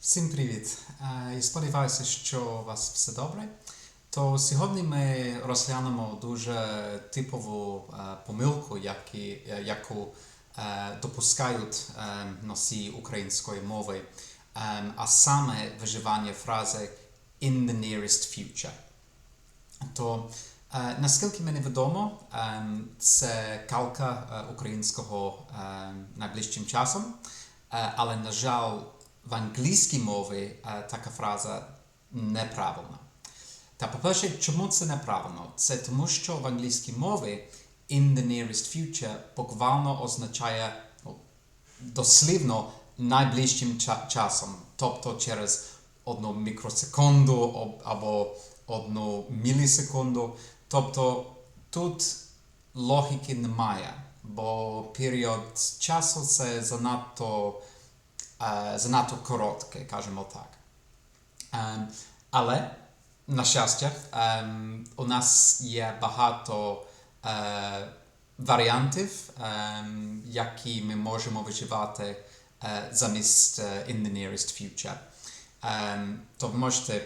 Всім привіт! Е, Я сподіваюся, що у вас все добре. То сьогодні ми розглянемо дуже типову е, помилку, е, яку допускають носії української мови, а саме виживання фрази in the nearest future. То наскільки мені відомо, це калка українського найближчим часом, але, на жаль, в англійській мові така фраза неправильна. Та по-перше, чому це неправильно? Це тому, що в англійській мові in the nearest future буквально означає ну, дослівно найближчим ча- часом, тобто через одну мікросекунду або одну мілісекунду. Тобто тут логіки немає, бо період часу це занадто, занадто короткий, кажемо так. Але, на щастя, у нас є багато варіантів, які ми можемо виживати замість in the nearest future. То ви можете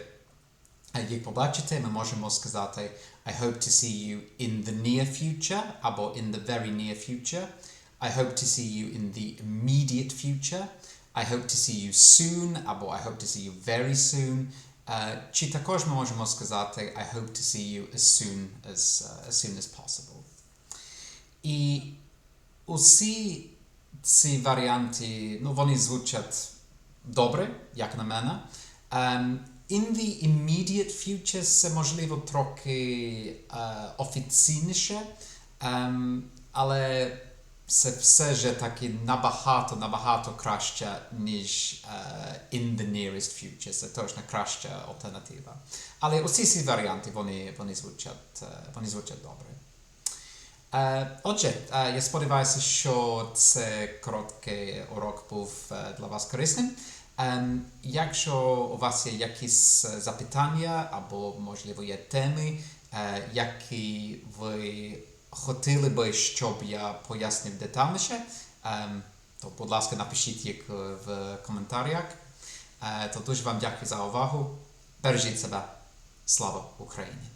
їх побачити, ми можемо сказати I hope to see you in the near future або in the very near future. I hope to see you in the immediate future. I hope to see you soon або I hope to see you very soon. Е, чи також ми можемо сказати I hope to see you as soon as, uh, as soon as possible. І усі ці варіанти, ну, вони звучать добре, як на мене. Um, in the immediate future це можливо трохи uh, офіційніше, um, але це все ж таки набагато, набагато краще, ніж uh, in the nearest future. Це точно краща альтернатива. Але усі ці варіанти, вони, вони, звучать, uh, вони звучать добре. Е, Отже, е, я сподіваюся, що це короткий урок був е, для вас корисним. Ем, Якщо у вас є якісь е, запитання або, можливо, є теми, е, які ви хотіли би, щоб я пояснив детальніше, ем, то, будь ласка, напишіть їх е, в коментарях. Е, То дуже вам дякую за увагу. Бережіть себе. Слава Україні!